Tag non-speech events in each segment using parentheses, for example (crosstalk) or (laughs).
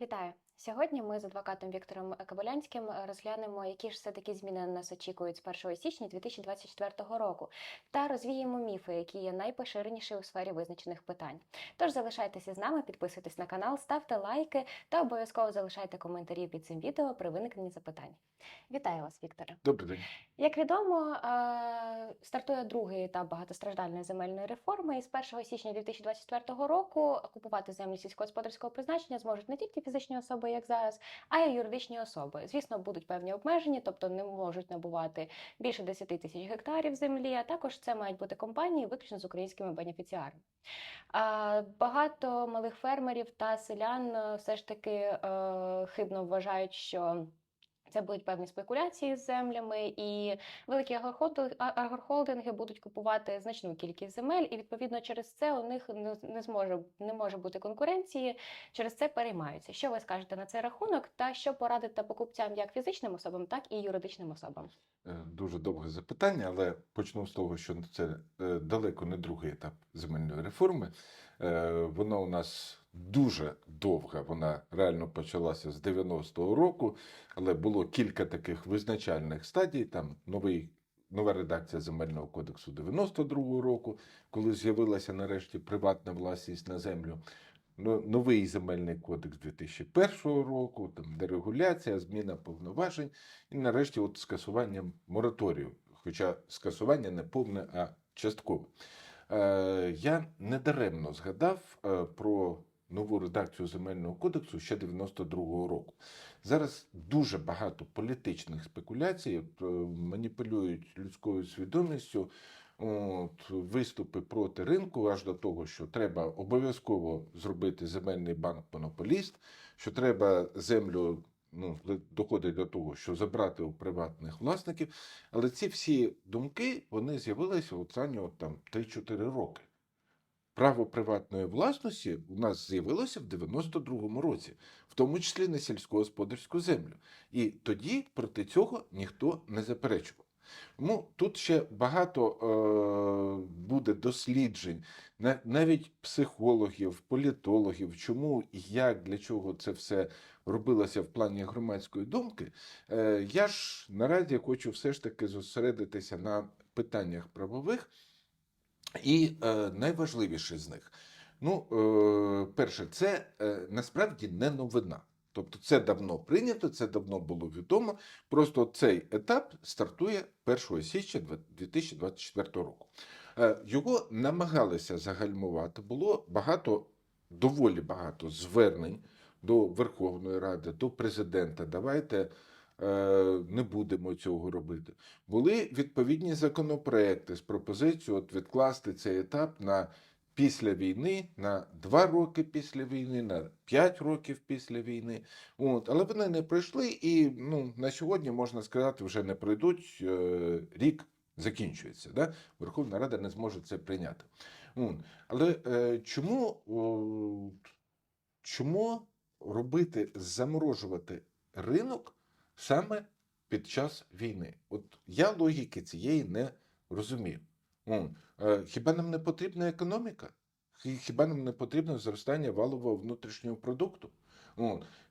Вітаю! Сьогодні ми з адвокатом Віктором Кабалянським розглянемо, які ж все таки зміни на нас очікують з 1 січня 2024 року, та розвіємо міфи, які є найпоширеніші у сфері визначених питань. Тож залишайтеся з нами, підписуйтесь на канал, ставте лайки та обов'язково залишайте коментарі під цим відео при виникненні запитань. Вітаю вас, Вікторе! Добрий день. Як відомо, е, стартує другий етап багатостраждальної земельної реформи, і з 1 січня 2024 року купувати землі сільськогосподарського призначення зможуть не тільки фізичні особи, як зараз, а й юридичні особи. Звісно, будуть певні обмеження, тобто не можуть набувати більше 10 тисяч гектарів землі. А також це мають бути компанії виключно з українськими бенефіціарами. Багато малих фермерів та селян е, все ж таки е, хибно вважають, що це будуть певні спекуляції з землями, і великі агрохолдинги, будуть купувати значну кількість земель, і відповідно через це у них не, зможе не може бути конкуренції. Через це переймаються. Що ви скажете на цей рахунок, та що порадите покупцям як фізичним особам, так і юридичним особам? Е, Дуже довге запитання, але почну з того, що це е, далеко не другий етап земельної реформи. Е, Вона у нас дуже довга. Вона реально почалася з 90-го року, але було кілька таких визначальних стадій. Там новий. Нова редакція земельного кодексу 92-го року, коли з'явилася нарешті приватна власність на землю. Ну, Новий земельний кодекс 2001 року, там дерегуляція, зміна повноважень, і нарешті от скасування мораторію. Хоча скасування не повне, а часткове. Е, я недаремно згадав е, про нову редакцію земельного кодексу ще 92-го року. Зараз дуже багато політичних спекуляцій е, маніпулюють людською свідомістю. От, виступи проти ринку аж до того, що треба обов'язково зробити земельний банк монополіст, що треба землю. Ну, доходить до того, що забрати у приватних власників. Але ці всі думки вони з'явилися останні от там 3-4 роки. Право приватної власності у нас з'явилося в 92-му році, в тому числі на сільськогосподарську землю. І тоді проти цього ніхто не заперечував. Тому тут ще багато е, буде досліджень, навіть психологів, політологів, чому і як, для чого це все робилося в плані громадської думки. Е, я ж наразі хочу все ж таки зосередитися на питаннях правових. І е, найважливіше з них. Ну, е, перше, це е, насправді не новина. Тобто це давно прийнято, це давно було відомо. Просто цей етап стартує 1 січня 2024 року. Е, Його намагалися загальмувати. Було багато, доволі багато звернень до Верховної Ради, до президента. Давайте не будемо цього робити. Були відповідні законопроекти з пропозицією от відкласти цей етап на після війни, на 2 роки після війни, на 5 років після війни. От, але вони не пройшли, і ну, на сьогодні можна сказати, вже не пройдуть. Е, рік закінчується. Да? Верховна Рада не зможе це прийняти. Але е, чому, о, чому робити, заморожувати ринок саме під час війни? От я логіки цієї не розумію. Е, Хіба нам не потрібна економіка? Хіба нам не потрібно зростання валового внутрішнього продукту?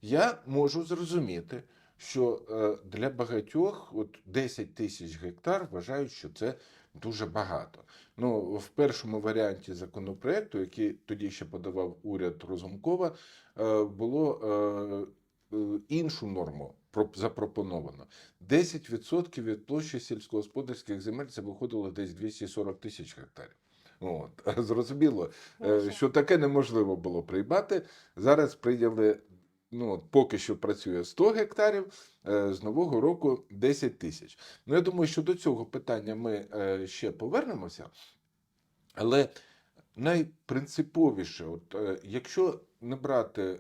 Я можу зрозуміти, що е, для багатьох от 10 тисяч гектар вважають, що це дуже багато. Ну, в першому варіанті законопроекту, який тоді ще подавав уряд Розумкова, е, було іншу норму запропоновано. 10% від площі сільськогосподарських земель це виходило десь 240 тисяч гектарів. От. (laughs) Зрозуміло, е, що таке неможливо було приймати. Зараз прийняли, ну, поки що працює 100 гектарів, е, з нового року 10 тисяч. Ну, я думаю, що до цього питання ми е, ще повернемося. Але найпринциповіше, от, якщо не брати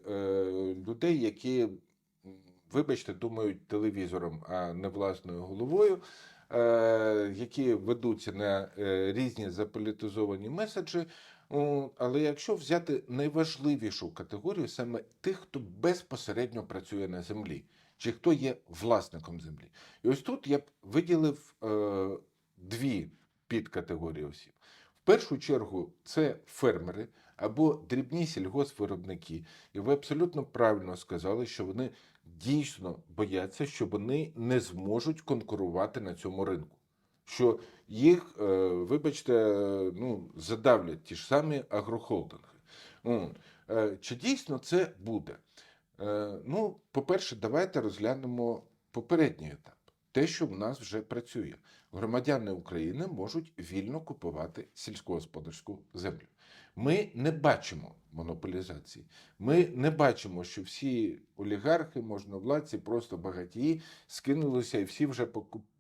людей, які, вибачте, думають телевізором, а не власною головою, е, які ведуться на е, різні заполітизовані меседжі. Але якщо взяти найважливішу категорію саме тих, хто безпосередньо працює на землі, чи хто є власником землі, і ось тут я б виділив е, дві підкатегорії осіб. В першу чергу це фермери або дрібні сільгоспвиробники. І ви абсолютно правильно сказали, що вони дійсно бояться, що вони не зможуть конкурувати на цьому ринку. Що їх, е, вибачте, е, ну, задавлять ті ж самі агрохолдинги. Е, Чи дійсно це буде? Ну, по-перше, давайте розглянемо попередній етап. Те, що в нас вже працює. Громадяни України можуть вільно купувати сільськогосподарську землю. Ми не бачимо монополізації. Ми не бачимо, що всі олігархи, можновладці, просто багатії скинулися і всі вже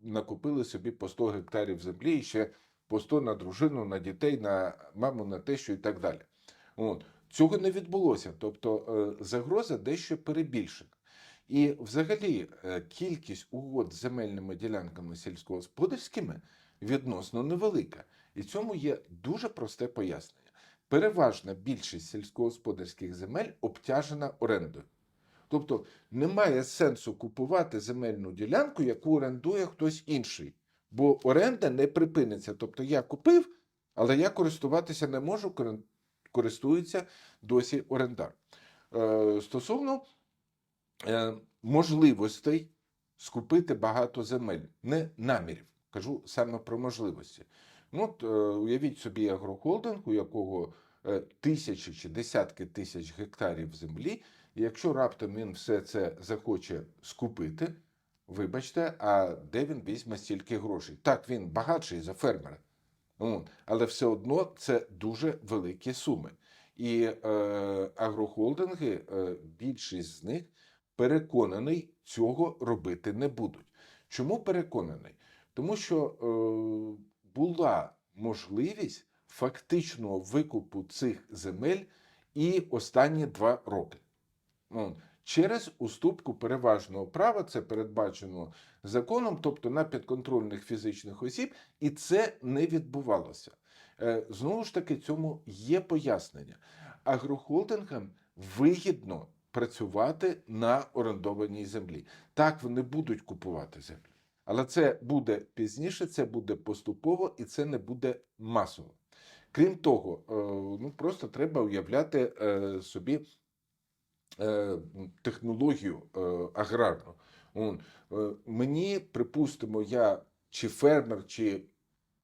накупили собі по 100 гектарів землі і ще по 100 на дружину, на дітей, на маму, на тещу і так далі. От. Цього не відбулося. Тобто е, загроза дещо перебільшена. І взагалі е, кількість угод з земельними ділянками сільськогосподарськими відносно невелика. І цьому є дуже просте пояснення. Переважна більшість сільськогосподарських земель обтяжена орендою. Тобто немає сенсу купувати земельну ділянку, яку орендує хтось інший, бо оренда не припиниться. Тобто я купив, але я користуватися не можу, користується досі орендар. Е, Стосовно е, можливостей скупити багато земель, не намірів. Кажу саме про можливості. Ну, от, е, уявіть собі агрохолдинг, у якого тисячі чи десятки тисяч гектарів землі, і якщо раптом він все це захоче скупити, вибачте, а де він візьме стільки грошей? Так, він багатший за фермера. Але все одно це дуже великі суми. І е, агрохолдинги, е, більшість з них переконаний, цього робити не будуть. Чому переконаний? Тому що е, була можливість фактичного викупу цих земель і останні два роки. Через уступку переважного права, це передбачено законом, тобто на підконтрольних фізичних осіб, і це не відбувалося. Е, Знову ж таки, цьому є пояснення. Агрохолдингам вигідно працювати на орендованій землі. Так, вони будуть купувати землю. Але це буде пізніше, це буде поступово і це не буде масово. Крім того, е, ну просто треба уявляти е, собі е, технологію аграрну. Мені, припустимо, я чи фермер, чи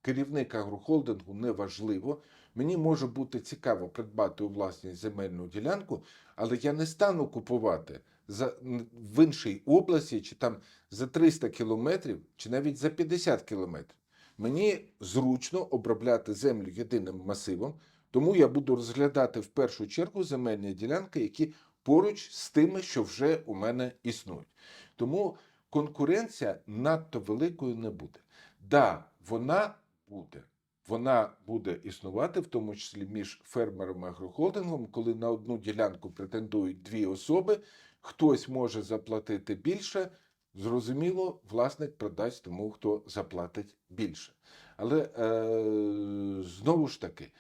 керівник агрохолдингу неважливо. Мені може бути цікаво придбати у власність земельну ділянку, але я не стану купувати за, в іншій області, чи там за 300 кілометрів, чи навіть за 50 кілометрів. Мені зручно обробляти землю єдиним масивом, тому я буду розглядати в першу чергу земельні ділянки, які поруч з тими, що вже у мене існують. Тому конкуренція надто великою не буде. Да, вона буде. Вона буде існувати, в тому числі між фермером і агрохолдингом, коли на одну ділянку претендують дві особи, хтось може заплатити більше. Зрозуміло, власник продасть тому, хто заплатить більше. Але е, знову ж таки,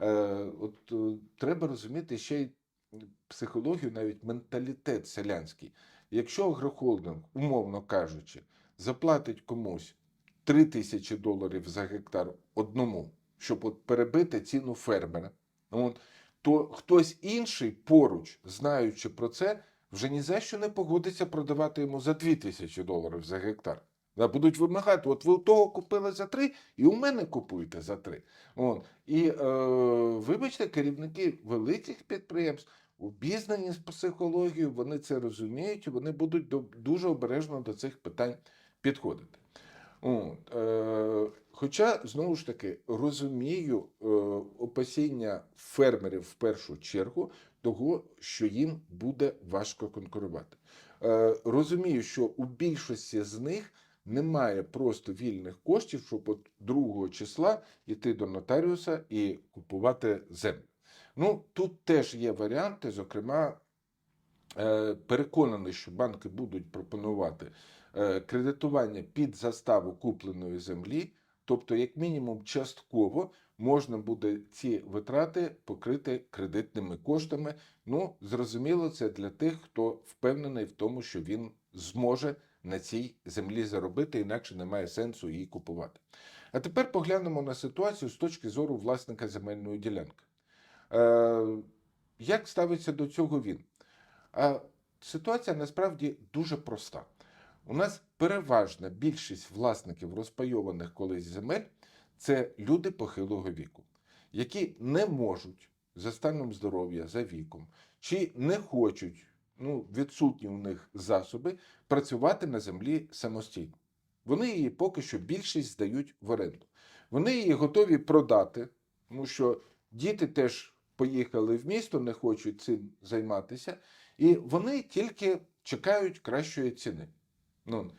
е, от е, треба розуміти ще й психологію, навіть менталітет селянський. Якщо агрохолдинг, умовно кажучи, заплатить комусь 3 тисячі доларів за гектар одному, щоб от перебити ціну фермера, от, то хтось інший поруч, знаючи про це, вже ні за що не погодиться продавати йому за 2 тисячі доларів за гектар. Будуть вимагати, от ви того купили за 3, і у мене купуєте за 3. От. І е, вибачте, керівники великих підприємств обізнані з психологією, вони це розуміють, і вони будуть до, дуже обережно до цих питань підходити. От, е, хоча, знову ж таки, розумію е, опасіння фермерів в першу чергу того, що їм буде важко конкурувати. Е, розумію, що у більшості з них немає просто вільних коштів, щоб от 2 числа йти до нотаріуса і купувати землю. Ну, тут теж є варіанти, зокрема, е, переконаний, що банки будуть пропонувати е, кредитування під заставу купленої землі, тобто, як мінімум, частково можна буде ці витрати покрити кредитними коштами. Ну, зрозуміло, це для тих, хто впевнений в тому, що він зможе на цій землі заробити, інакше немає сенсу її купувати. А тепер поглянемо на ситуацію з точки зору власника земельної ділянки. Е, як ставиться до цього він? А ситуація насправді дуже проста. У нас переважна більшість власників розпайованих колись земель це люди похилого віку, які не можуть за станом здоров'я, за віком, чи не хочуть, ну, відсутні у них засоби працювати на землі самостійно. Вони її поки що більшість здають в оренду. Вони її готові продати, тому що діти теж поїхали в місто, не хочуть цим займатися, і вони тільки чекають кращої ціни. Ну,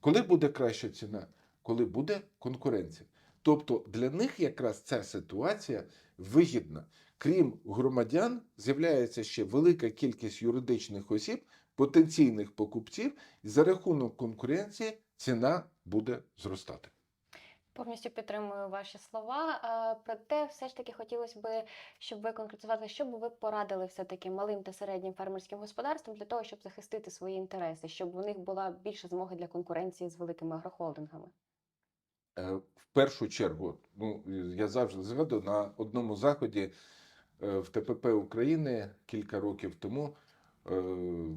коли буде краща ціна? Коли буде конкуренція. Тобто для них якраз ця ситуація вигідна. Крім громадян, з'являється ще велика кількість юридичних осіб, потенційних покупців, і за рахунок конкуренції ціна буде зростати. Повністю підтримую ваші слова. Проте, все ж таки хотілося б, щоб ви конкретизували, що б ви порадили все-таки малим та середнім фермерським господарствам для того, щоб захистити свої інтереси, щоб у них була більше змоги для конкуренції з великими агрохолдингами. Е, В першу чергу, ну я завжди згадую на одному заході е, в ТПП України кілька років тому е,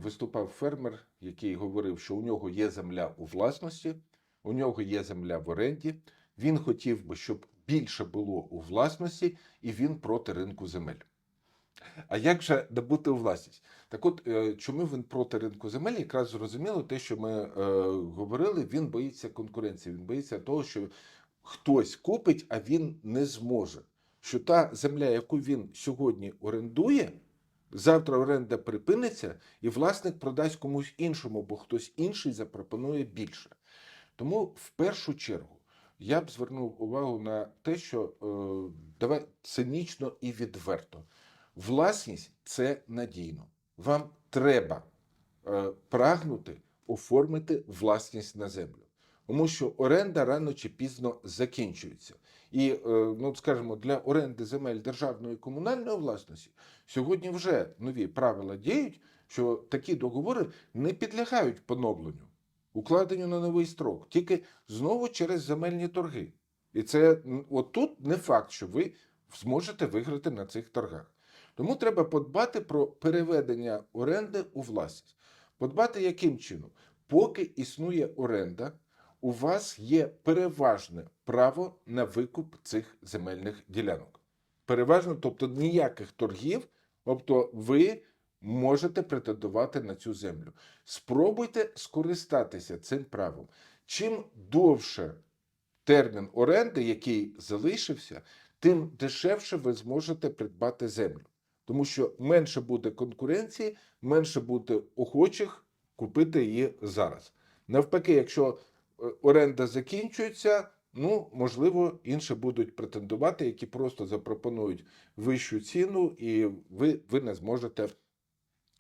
виступав фермер, який говорив, що у нього є земля у власності, у нього є земля в оренді. Він хотів би, щоб більше було у власності, і він проти ринку земель. А як же набути у власність? Так от, е, чому він проти ринку земель? Якраз зрозуміло те, що ми е, говорили, він боїться конкуренції, він боїться того, що хтось купить, а він не зможе. Що та земля, яку він сьогодні орендує, завтра оренда припиниться, і власник продасть комусь іншому, бо хтось інший запропонує більше. Тому в першу чергу я б звернув увагу на те, що е, давай цинічно і відверто. Власність це надійно. Вам треба е, прагнути оформити власність на землю. Тому що оренда рано чи пізно закінчується. І, е, ну скажімо, для оренди земель державної і комунальної власності сьогодні вже нові правила діють, що такі договори не підлягають поновленню, укладенню на новий строк, тільки знову через земельні торги. І це отут не факт, що ви зможете виграти на цих торгах. Тому треба подбати про переведення оренди у власність. Подбати яким чином? Поки існує оренда, у вас є переважне право на викуп цих земельних ділянок. Переважно, тобто ніяких торгів, тобто ви можете претендувати на цю землю. Спробуйте скористатися цим правом. Чим довше термін оренди, який залишився, тим дешевше ви зможете придбати землю. Тому що менше буде конкуренції, менше буде охочих купити її зараз. Навпаки, якщо е, оренда закінчується, ну можливо, інші будуть претендувати, які просто запропонують вищу ціну, і ви, ви не зможете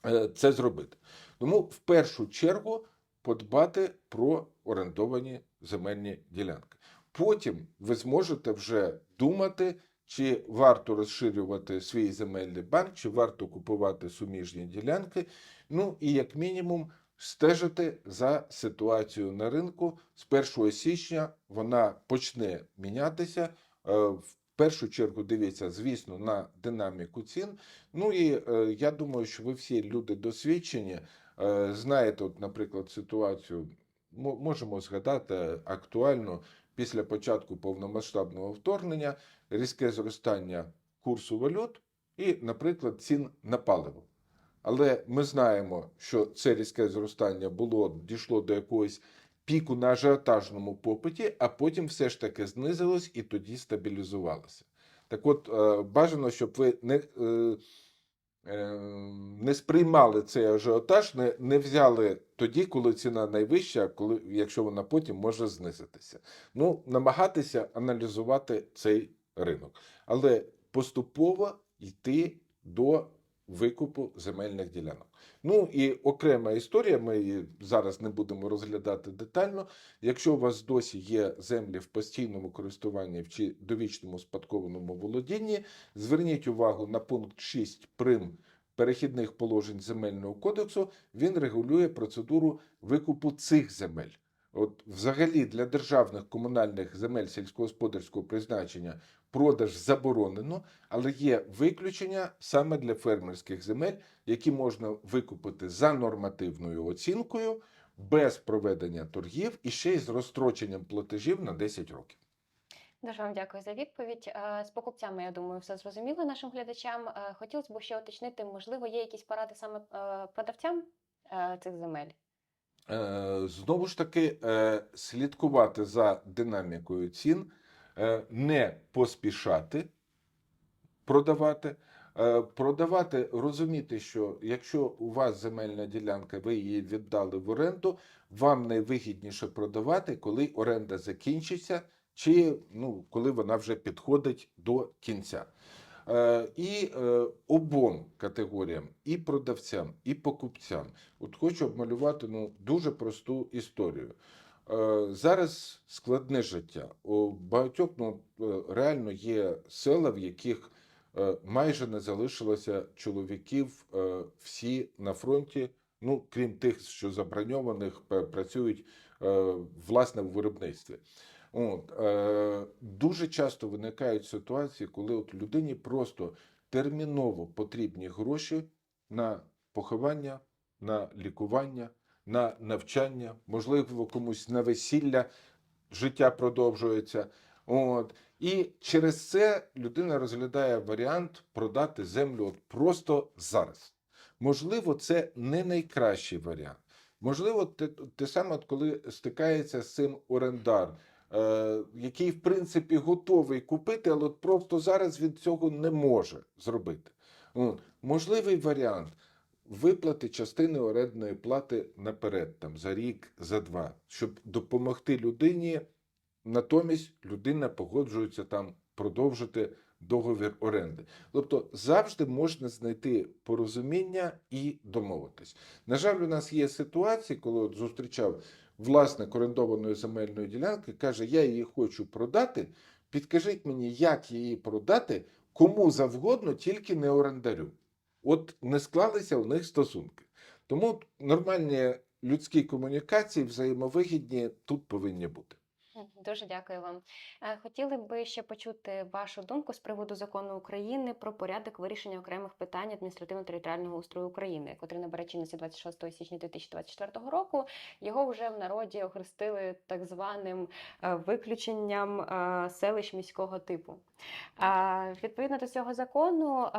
е, це зробити. Тому в першу чергу подбати про орендовані земельні ділянки. Потім ви зможете вже думати, чи варто розширювати свій земельний банк, чи варто купувати суміжні ділянки. Ну і як мінімум стежити за ситуацією на ринку. З 1 січня вона почне мінятися. Е, В першу чергу дивіться, звісно, на динаміку цін. Ну і е, я думаю, що ви всі люди досвідчені. Е, Знаєте, от, наприклад, ситуацію мо- можемо згадати актуально після початку повномасштабного вторгнення різке зростання курсу валют і, наприклад, цін на паливо. Але ми знаємо, що це різке зростання було дійшло до якогось піку на ажіотажному попиті, а потім все ж таки знизилось і тоді стабілізувалося. Так от, е, бажано, щоб ви не, е, е, не сприймали цей ажіотаж, не, не взяли тоді, коли ціна найвища, коли, якщо вона потім може знизитися. Ну, намагатися аналізувати цей ринок, але поступово йти до викупу земельних ділянок. Ну і окрема історія, ми її зараз не будемо розглядати детально. Якщо у вас досі є землі в постійному користуванні чи довічному спадкованому володінні, зверніть увагу на пункт 6 прим. Перехідних положень земельного кодексу він регулює процедуру викупу цих земель. От взагалі для державних комунальних земель сільськогосподарського призначення продаж заборонено, але є виключення саме для фермерських земель, які можна викупити за нормативною оцінкою без проведення торгів і ще й з розстроченням платежів на 10 років. Дуже вам дякую за відповідь. Е, З покупцями, я думаю, все зрозуміло нашим глядачам. Е, Хотілося б ще уточнити, можливо, є якісь поради саме е, продавцям цих земель? Е, Знову ж таки, е, слідкувати за динамікою цін, е, не поспішати продавати. Продавати, розуміти, що якщо у вас земельна ділянка, ви її віддали в оренду, вам найвигідніше продавати, коли оренда закінчиться, чи ну, коли вона вже підходить до кінця. Е, І е, обом категоріям, і продавцям, і покупцям. От хочу обмалювати ну, дуже просту історію. Е, Зараз складне життя. У багатьох ну, реально є села, в яких майже не залишилося чоловіків, всі на фронті, ну крім тих, що заброньованих, працюють власне в виробництві. От, е, дуже часто виникають ситуації, коли от людині просто терміново потрібні гроші на поховання, на лікування, на навчання, можливо, комусь на весілля, життя продовжується. От. І через це людина розглядає варіант продати землю от просто зараз. Можливо, це не найкращий варіант. Можливо, те, те саме, коли стикається з цим орендар, який, в принципі, готовий купити, але просто зараз він цього не може зробити. Можливий варіант виплати частини орендної плати наперед, там, за рік, за два, щоб допомогти людині. Натомість людина погоджується там продовжити договір оренди. Тобто завжди можна знайти порозуміння і домовитись. На жаль, у нас є ситуації, коли от зустрічав власник орендованої земельної ділянки, каже: Я її хочу продати. Підкажіть мені, як її продати, кому завгодно, тільки не орендарю. От не склалися у них стосунки. Тому нормальні людські комунікації, взаємовигідні тут повинні бути. Дуже дякую вам. Е, Хотіли би ще почути вашу думку з приводу закону України про порядок вирішення окремих питань адміністративно-територіального устрою України, котрий набере чинності 26 січня 2024 року. Його вже в народі охрестили так званим е, виключенням е, селищ міського типу. Відповідно до цього закону,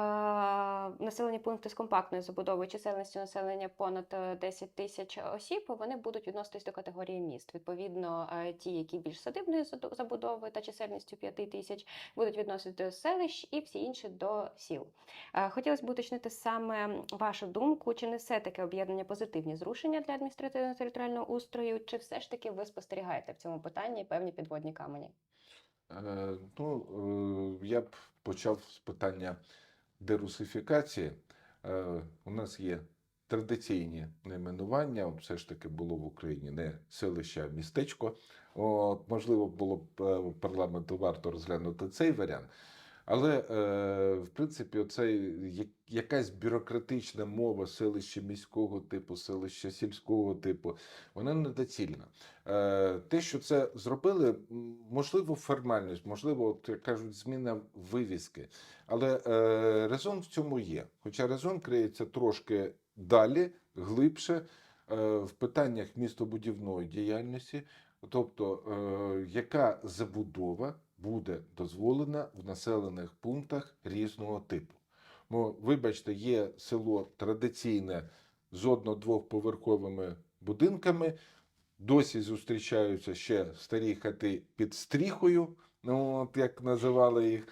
населені пункти з компактною забудовою чисельністю населення понад е, 10 тисяч осіб, вони будуть відноситись до категорії міст. Відповідно, ті, які більш садибної заду- забудови та чисельністю 5 тисяч, будуть відносити до селищ і всі інші до сіл. Е, Хотілося б уточнити саме вашу думку, чи несе таке об'єднання позитивні зрушення для адміністративно-територіального устрою, чи все ж таки ви спостерігаєте в цьому питанні певні підводні камені? Е, Ну, е, я б почав з питання дерусифікації. Е, У нас є традиційні найменування. Все ж таки було в Україні не селище, а містечко. От, можливо, було б е, парламенту варто розглянути цей варіант. Але, е, в принципі, оце я- якась бюрократична мова селища міського типу, селища сільського типу, вона недоцільна. Е, Те, що це зробили, можливо, формальність, можливо, от, як кажуть, зміна вивіски. Але е, резон в цьому є. Хоча резон криється трошки далі, глибше е, в питаннях містобудівної діяльності, тобто, е, яка забудова буде дозволена в населених пунктах різного типу. Бо, вибачте, є село традиційне з одно-двохповерховими будинками. Досі зустрічаються ще старі хати під стріхою, ну, от як називали їх.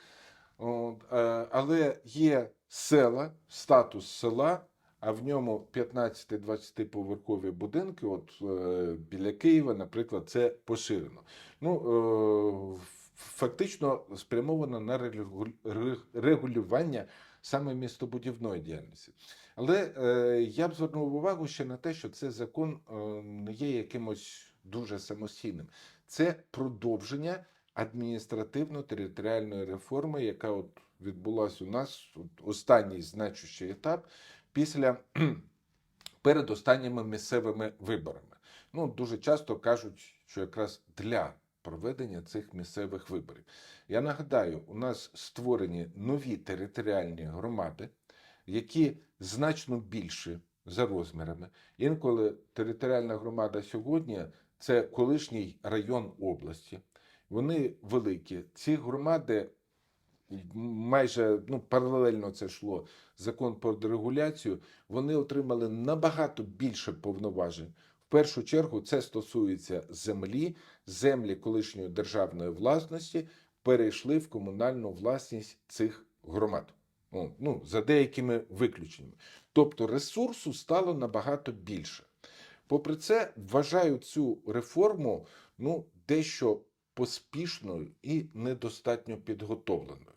От, е, але є села, статус села, а в ньому 15-20 поверхові будинки. От е, біля Києва, наприклад, це поширено. Ну, е, фактично спрямовано на регулювання саме містобудівної діяльності. Але е, я б звернув увагу ще на те, що цей закон е, не є якимось дуже самостійним. Це продовження адміністративно-територіальної реформи, яка от відбулася у нас от останній значущий етап після (clears throat) перед останніми місцевими виборами. ну, дуже часто кажуть, що якраз для проведення цих місцевих виборів. Я нагадаю, у нас створені нові територіальні громади, які значно більші за розмірами. Інколи територіальна громада сьогодні це колишній район області. Вони великі. Ці громади майже ну, паралельно це йшло закон про дерегуляцію. Вони отримали набагато більше повноважень. В першу чергу це стосується землі. Землі колишньої державної власності перейшли в комунальну власність цих громад. Ну, за деякими виключеннями. Тобто ресурсу стало набагато більше. Попри це, вважаю цю реформу ну, дещо поспішною і недостатньо підготовленою.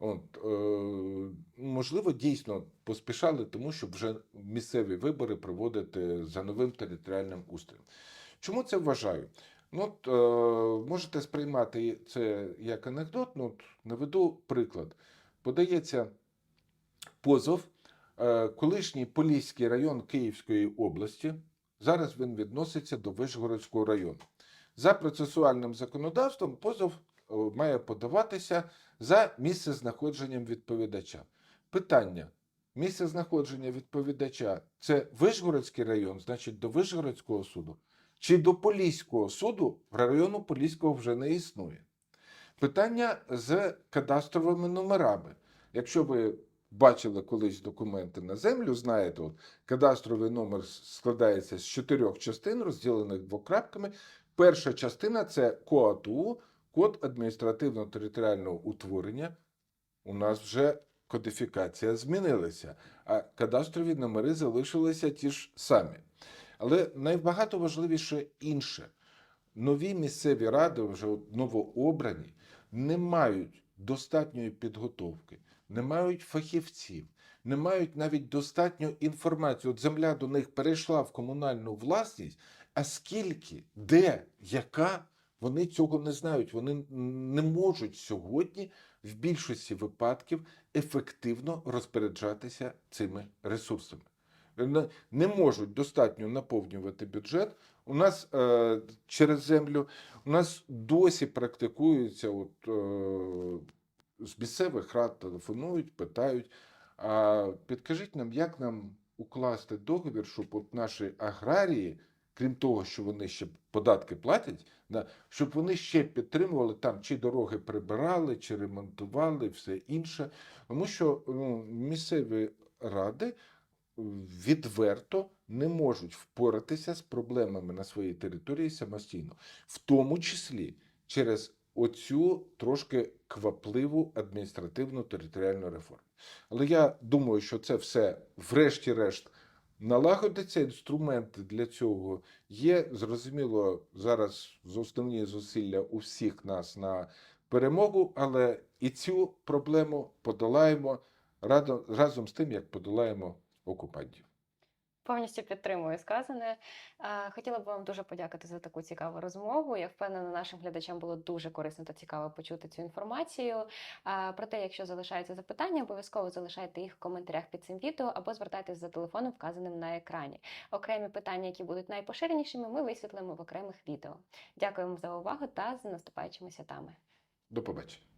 От, е, можливо, дійсно поспішали, тому щоб вже місцеві вибори проводити за новим територіальним устроєм. Чому це вважаю? Ну, от, е, можете сприймати це як анекдот. Ну, от, наведу приклад. Подається позов, е, колишній Поліський район Київської області. Зараз він відноситься до Вишгородського району. За процесуальним законодавством позов має подаватися за місцезнаходженням відповідача. Питання: місце знаходження відповідача це Вишгородський район, значить до Вишгородського суду, чи до Поліського суду району Поліського вже не існує. Питання з кадастровими номерами. Якщо ви бачили колись документи на землю, знаєте, от, кадастровий номер складається з чотирьох частин, розділених двокрапками. Перша частина це КОАТУ, код адміністративно-територіального утворення. У нас вже кодифікація змінилася, а кадастрові номери залишилися ті ж самі. Але найбагато важливіше інше. Нові місцеві ради, вже новообрані, не мають достатньої підготовки, не мають фахівців, не мають навіть достатньо інформації. От земля до них перейшла в комунальну власність, а скільки, де, яка, вони цього не знають. Вони не можуть сьогодні в більшості випадків ефективно розпоряджатися цими ресурсами. Не- можуть достатньо наповнювати бюджет. У нас е, через землю у нас досі практикується, от е, з місцевих рад телефонують, питають. А підкажіть нам, як нам укласти договір, щоб от наші аграрії, крім того, що вони ще податки платять, щоб вони ще підтримували там, чи дороги прибирали, чи ремонтували, все інше. Тому що ну, місцеві ради відверто не можуть впоратися з проблемами на своїй території самостійно, в тому числі через оцю трошки квапливу адміністративну територіальну реформу. Але я думаю, що це все, врешті-решт, налагодиться. Інструменти для цього є. Зрозуміло, зараз основні зусилля у всіх нас на перемогу, але і цю проблему подолаємо разом з тим, як подолаємо окупантів. Повністю підтримую сказане. Хотіла б вам дуже подякувати за таку цікаву розмову. Я впевнена, нашим глядачам було дуже корисно та цікаво почути цю інформацію. Проте, якщо залишаються запитання, обов'язково залишайте їх в коментарях під цим відео або звертайтесь за телефоном, вказаним на екрані. Окремі питання, які будуть найпоширенішими, ми висвітлимо в окремих відео. Дякуємо за увагу та з наступаючими святами. До побачення.